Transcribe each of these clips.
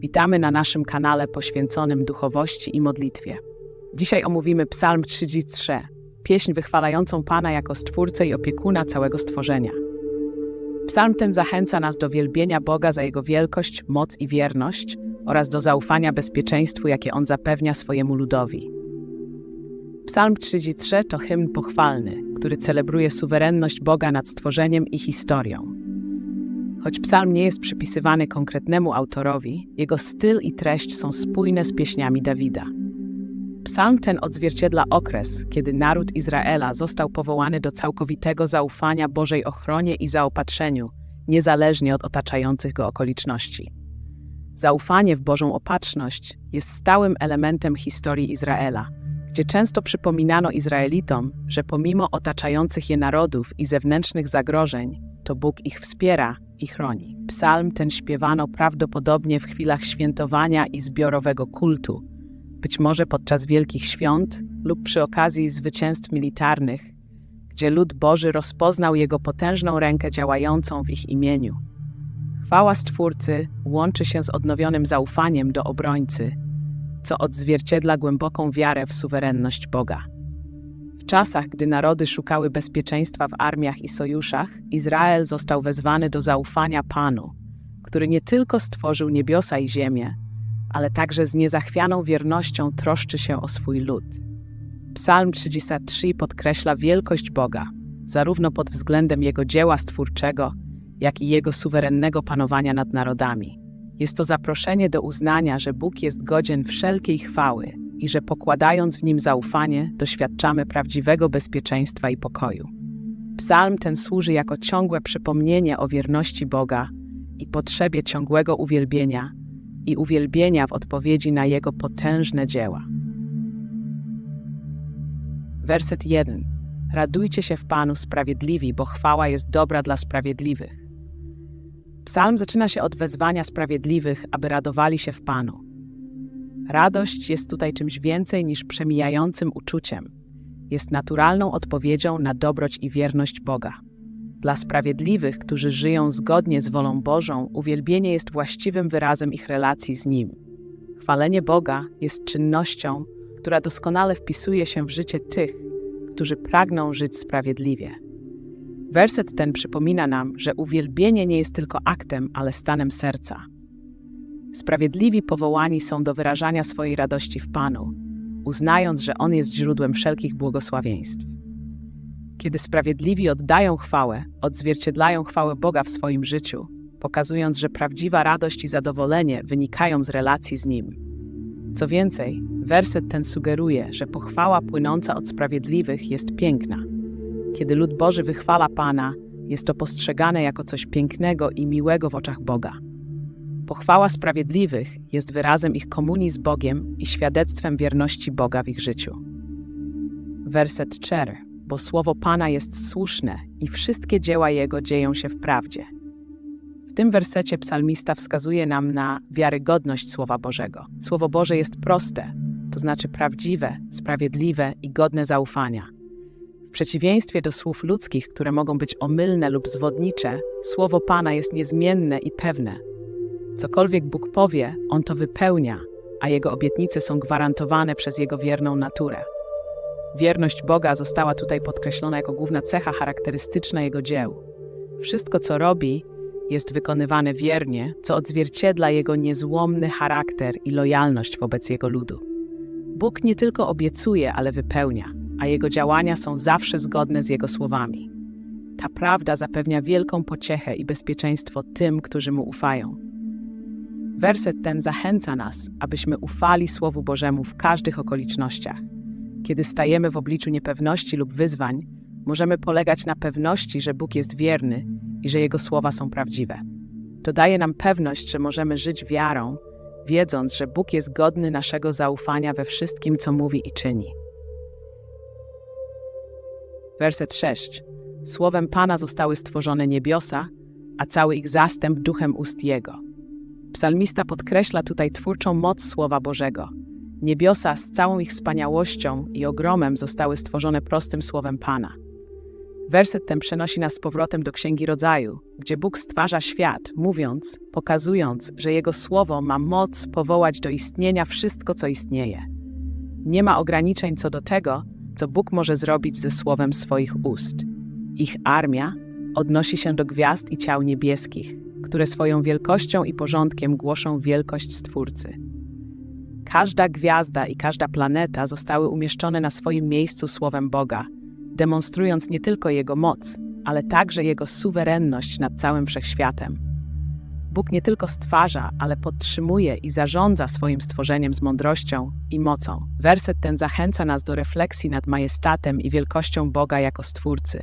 Witamy na naszym kanale poświęconym duchowości i modlitwie. Dzisiaj omówimy Psalm 33, pieśń wychwalającą Pana jako Stwórcę i opiekuna całego stworzenia. Psalm ten zachęca nas do wielbienia Boga za Jego wielkość, moc i wierność oraz do zaufania bezpieczeństwu, jakie On zapewnia swojemu ludowi. Psalm 33 to hymn pochwalny, który celebruje suwerenność Boga nad stworzeniem i historią. Choć psalm nie jest przypisywany konkretnemu autorowi, jego styl i treść są spójne z pieśniami Dawida. Psalm ten odzwierciedla okres, kiedy naród Izraela został powołany do całkowitego zaufania Bożej ochronie i zaopatrzeniu, niezależnie od otaczających go okoliczności. Zaufanie w Bożą opatrzność jest stałym elementem historii Izraela, gdzie często przypominano Izraelitom, że pomimo otaczających je narodów i zewnętrznych zagrożeń, to Bóg ich wspiera i chroni. Psalm ten śpiewano prawdopodobnie w chwilach świętowania i zbiorowego kultu, być może podczas wielkich świąt lub przy okazji zwycięstw militarnych, gdzie lud Boży rozpoznał Jego potężną rękę działającą w ich imieniu. Chwała Stwórcy łączy się z odnowionym zaufaniem do obrońcy, co odzwierciedla głęboką wiarę w suwerenność Boga. Czasach, gdy narody szukały bezpieczeństwa w armiach i sojuszach, Izrael został wezwany do zaufania Panu, który nie tylko stworzył niebiosa i ziemię, ale także z niezachwianą wiernością troszczy się o swój lud. Psalm 33 podkreśla wielkość Boga, zarówno pod względem Jego dzieła stwórczego, jak i Jego suwerennego panowania nad narodami. Jest to zaproszenie do uznania, że Bóg jest godzien wszelkiej chwały i że pokładając w nim zaufanie, doświadczamy prawdziwego bezpieczeństwa i pokoju. Psalm ten służy jako ciągłe przypomnienie o wierności Boga i potrzebie ciągłego uwielbienia i uwielbienia w odpowiedzi na Jego potężne dzieła. Werset 1. Radujcie się w Panu sprawiedliwi, bo chwała jest dobra dla sprawiedliwych. Psalm zaczyna się od wezwania sprawiedliwych, aby radowali się w Panu. Radość jest tutaj czymś więcej niż przemijającym uczuciem. Jest naturalną odpowiedzią na dobroć i wierność Boga. Dla sprawiedliwych, którzy żyją zgodnie z wolą Bożą, uwielbienie jest właściwym wyrazem ich relacji z Nim. Chwalenie Boga jest czynnością, która doskonale wpisuje się w życie tych, którzy pragną żyć sprawiedliwie. Werset ten przypomina nam, że uwielbienie nie jest tylko aktem, ale stanem serca. Sprawiedliwi powołani są do wyrażania swojej radości w Panu, uznając, że On jest źródłem wszelkich błogosławieństw. Kiedy sprawiedliwi oddają chwałę, odzwierciedlają chwałę Boga w swoim życiu, pokazując, że prawdziwa radość i zadowolenie wynikają z relacji z Nim. Co więcej, werset ten sugeruje, że pochwała płynąca od sprawiedliwych jest piękna. Kiedy lud Boży wychwala Pana, jest to postrzegane jako coś pięknego i miłego w oczach Boga. Pochwała sprawiedliwych jest wyrazem ich komunii z Bogiem i świadectwem wierności Boga w ich życiu. Werset 4. Bo słowo Pana jest słuszne i wszystkie dzieła Jego dzieją się w prawdzie. W tym wersecie psalmista wskazuje nam na wiarygodność Słowa Bożego. Słowo Boże jest proste, to znaczy prawdziwe, sprawiedliwe i godne zaufania. W przeciwieństwie do słów ludzkich, które mogą być omylne lub zwodnicze, Słowo Pana jest niezmienne i pewne, Cokolwiek Bóg powie, On to wypełnia, a Jego obietnice są gwarantowane przez Jego wierną naturę. Wierność Boga została tutaj podkreślona jako główna cecha charakterystyczna Jego dzieł. Wszystko, co robi, jest wykonywane wiernie, co odzwierciedla Jego niezłomny charakter i lojalność wobec Jego ludu. Bóg nie tylko obiecuje, ale wypełnia, a Jego działania są zawsze zgodne z Jego słowami. Ta prawda zapewnia wielką pociechę i bezpieczeństwo tym, którzy Mu ufają. Werset ten zachęca nas, abyśmy ufali Słowu Bożemu w każdych okolicznościach. Kiedy stajemy w obliczu niepewności lub wyzwań, możemy polegać na pewności, że Bóg jest wierny i że Jego słowa są prawdziwe. To daje nam pewność, że możemy żyć wiarą, wiedząc, że Bóg jest godny naszego zaufania we wszystkim, co mówi i czyni. Werset 6. Słowem Pana zostały stworzone niebiosa, a cały ich zastęp duchem ust Jego. Psalmista podkreśla tutaj twórczą moc Słowa Bożego. Niebiosa z całą ich wspaniałością i ogromem zostały stworzone prostym słowem Pana. Werset ten przenosi nas z powrotem do Księgi Rodzaju, gdzie Bóg stwarza świat, mówiąc, pokazując, że Jego słowo ma moc powołać do istnienia wszystko, co istnieje. Nie ma ograniczeń co do tego, co Bóg może zrobić ze słowem swoich ust. Ich armia odnosi się do gwiazd i ciał niebieskich, które swoją wielkością i porządkiem głoszą wielkość Stwórcy. Każda gwiazda i każda planeta zostały umieszczone na swoim miejscu słowem Boga, demonstrując nie tylko Jego moc, ale także Jego suwerenność nad całym wszechświatem. Bóg nie tylko stwarza, ale podtrzymuje i zarządza swoim stworzeniem z mądrością i mocą. Werset ten zachęca nas do refleksji nad majestatem i wielkością Boga jako Stwórcy.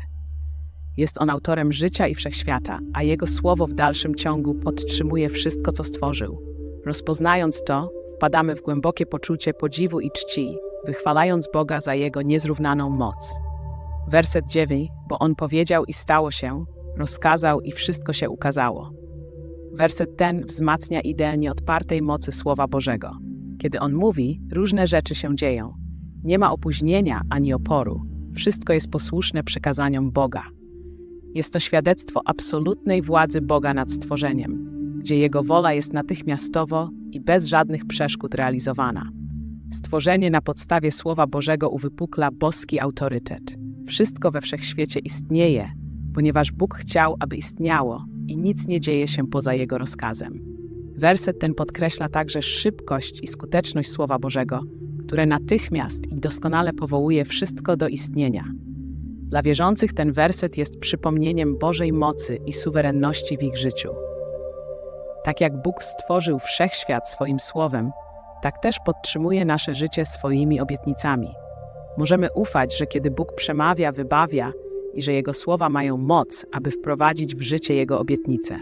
Jest on autorem życia i wszechświata, a Jego słowo w dalszym ciągu podtrzymuje wszystko, co stworzył. Rozpoznając to, wpadamy w głębokie poczucie podziwu i czci, wychwalając Boga za Jego niezrównaną moc. Werset 9, bo On powiedział i stało się, rozkazał i wszystko się ukazało. Werset ten wzmacnia ideę nieodpartej mocy Słowa Bożego. Kiedy On mówi, różne rzeczy się dzieją. Nie ma opóźnienia ani oporu. Wszystko jest posłuszne przekazaniom Boga. Jest to świadectwo absolutnej władzy Boga nad stworzeniem, gdzie Jego wola jest natychmiastowo i bez żadnych przeszkód realizowana. Stworzenie na podstawie Słowa Bożego uwypukla boski autorytet. Wszystko we wszechświecie istnieje, ponieważ Bóg chciał, aby istniało i nic nie dzieje się poza Jego rozkazem. Werset ten podkreśla także szybkość i skuteczność Słowa Bożego, które natychmiast i doskonale powołuje wszystko do istnienia. Dla wierzących ten werset jest przypomnieniem Bożej mocy i suwerenności w ich życiu. Tak jak Bóg stworzył wszechświat swoim słowem, tak też podtrzymuje nasze życie swoimi obietnicami. Możemy ufać, że kiedy Bóg przemawia, wybawia i że Jego słowa mają moc, aby wprowadzić w życie Jego obietnice.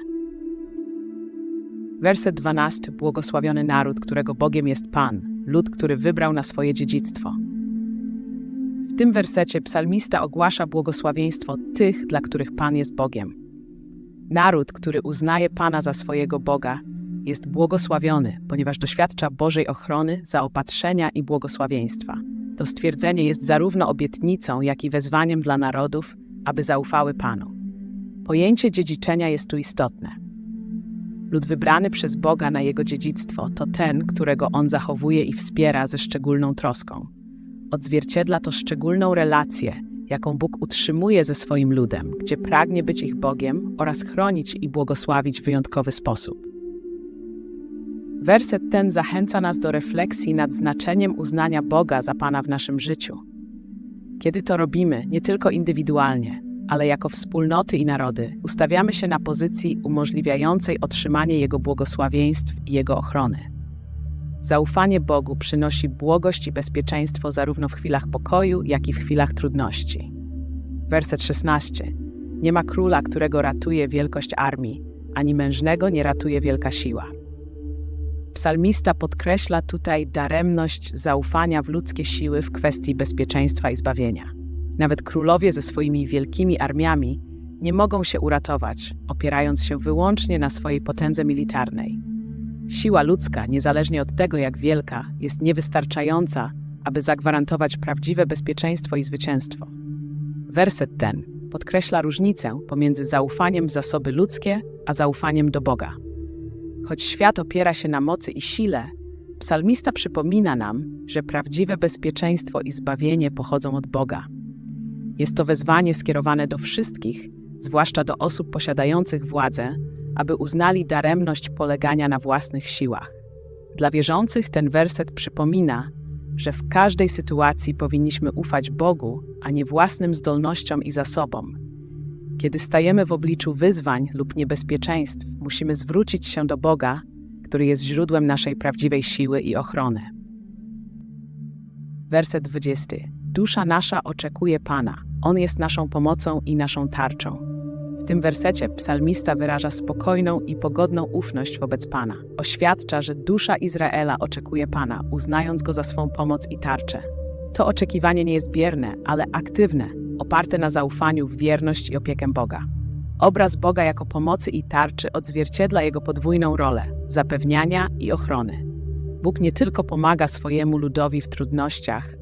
Werset 12. Błogosławiony naród, którego Bogiem jest Pan, lud, który wybrał na swoje dziedzictwo. W tym wersecie psalmista ogłasza błogosławieństwo tych, dla których Pan jest Bogiem. Naród, który uznaje Pana za swojego Boga, jest błogosławiony, ponieważ doświadcza Bożej ochrony, zaopatrzenia i błogosławieństwa. To stwierdzenie jest zarówno obietnicą, jak i wezwaniem dla narodów, aby zaufały Panu. Pojęcie dziedziczenia jest tu istotne. Lud wybrany przez Boga na jego dziedzictwo to ten, którego on zachowuje i wspiera ze szczególną troską. Odzwierciedla to szczególną relację, jaką Bóg utrzymuje ze swoim ludem, gdzie pragnie być ich Bogiem oraz chronić i błogosławić w wyjątkowy sposób. Werset ten zachęca nas do refleksji nad znaczeniem uznania Boga za Pana w naszym życiu. Kiedy to robimy, nie tylko indywidualnie, ale jako wspólnoty i narody, ustawiamy się na pozycji umożliwiającej otrzymanie Jego błogosławieństw i Jego ochrony. Zaufanie Bogu przynosi błogość i bezpieczeństwo zarówno w chwilach pokoju, jak i w chwilach trudności. Werset 16. Nie ma króla, którego ratuje wielkość armii, ani mężnego nie ratuje wielka siła. Psalmista podkreśla tutaj daremność zaufania w ludzkie siły w kwestii bezpieczeństwa i zbawienia. Nawet królowie ze swoimi wielkimi armiami nie mogą się uratować, opierając się wyłącznie na swojej potędze militarnej. Siła ludzka, niezależnie od tego, jak wielka, jest niewystarczająca, aby zagwarantować prawdziwe bezpieczeństwo i zwycięstwo. Werset ten podkreśla różnicę pomiędzy zaufaniem w zasoby ludzkie a zaufaniem do Boga. Choć świat opiera się na mocy i sile, psalmista przypomina nam, że prawdziwe bezpieczeństwo i zbawienie pochodzą od Boga. Jest to wezwanie skierowane do wszystkich, zwłaszcza do osób posiadających władzę, aby uznali daremność polegania na własnych siłach. Dla wierzących ten werset przypomina, że w każdej sytuacji powinniśmy ufać Bogu, a nie własnym zdolnościom i zasobom. Kiedy stajemy w obliczu wyzwań lub niebezpieczeństw, musimy zwrócić się do Boga, który jest źródłem naszej prawdziwej siły i ochrony. Werset 20. Dusza nasza oczekuje Pana. On jest naszą pomocą i naszą tarczą. W tym wersecie psalmista wyraża spokojną i pogodną ufność wobec Pana. Oświadcza, że dusza Izraela oczekuje Pana, uznając go za swą pomoc i tarczę. To oczekiwanie nie jest bierne, ale aktywne, oparte na zaufaniu w wierność i opiekę Boga. Obraz Boga jako pomocy i tarczy odzwierciedla jego podwójną rolę zapewniania i ochrony. Bóg nie tylko pomaga swojemu ludowi w trudnościach,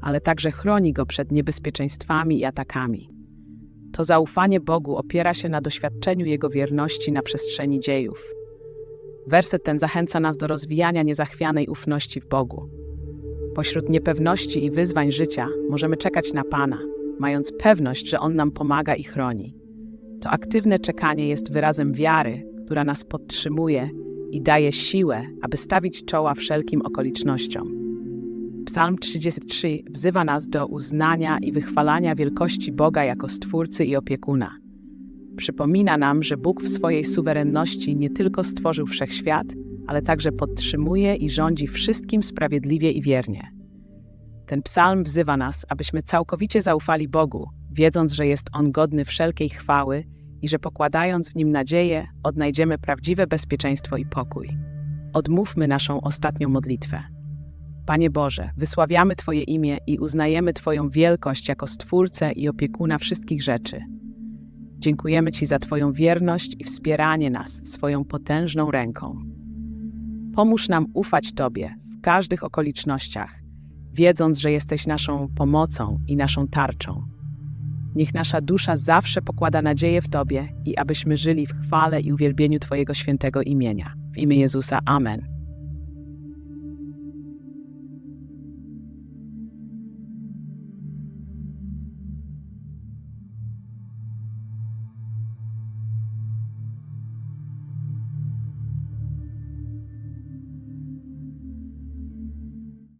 ale także chroni go przed niebezpieczeństwami i atakami. To zaufanie Bogu opiera się na doświadczeniu Jego wierności na przestrzeni dziejów. Werset ten zachęca nas do rozwijania niezachwianej ufności w Bogu. Pośród niepewności i wyzwań życia możemy czekać na Pana, mając pewność, że On nam pomaga i chroni. To aktywne czekanie jest wyrazem wiary, która nas podtrzymuje i daje siłę, aby stawić czoła wszelkim okolicznościom. Psalm 33 wzywa nas do uznania i wychwalania wielkości Boga jako Stwórcy i opiekuna. Przypomina nam, że Bóg w swojej suwerenności nie tylko stworzył wszechświat, ale także podtrzymuje i rządzi wszystkim sprawiedliwie i wiernie. Ten psalm wzywa nas, abyśmy całkowicie zaufali Bogu, wiedząc, że jest On godny wszelkiej chwały i że pokładając w Nim nadzieję, odnajdziemy prawdziwe bezpieczeństwo i pokój. Odmówmy naszą ostatnią modlitwę. Panie Boże, wysławiamy Twoje imię i uznajemy Twoją wielkość jako Stwórcę i opiekuna wszystkich rzeczy. Dziękujemy Ci za Twoją wierność i wspieranie nas swoją potężną ręką. Pomóż nam ufać Tobie w każdych okolicznościach, wiedząc, że jesteś naszą pomocą i naszą tarczą. Niech nasza dusza zawsze pokłada nadzieję w Tobie i abyśmy żyli w chwale i uwielbieniu Twojego świętego imienia. W imię Jezusa. Amen.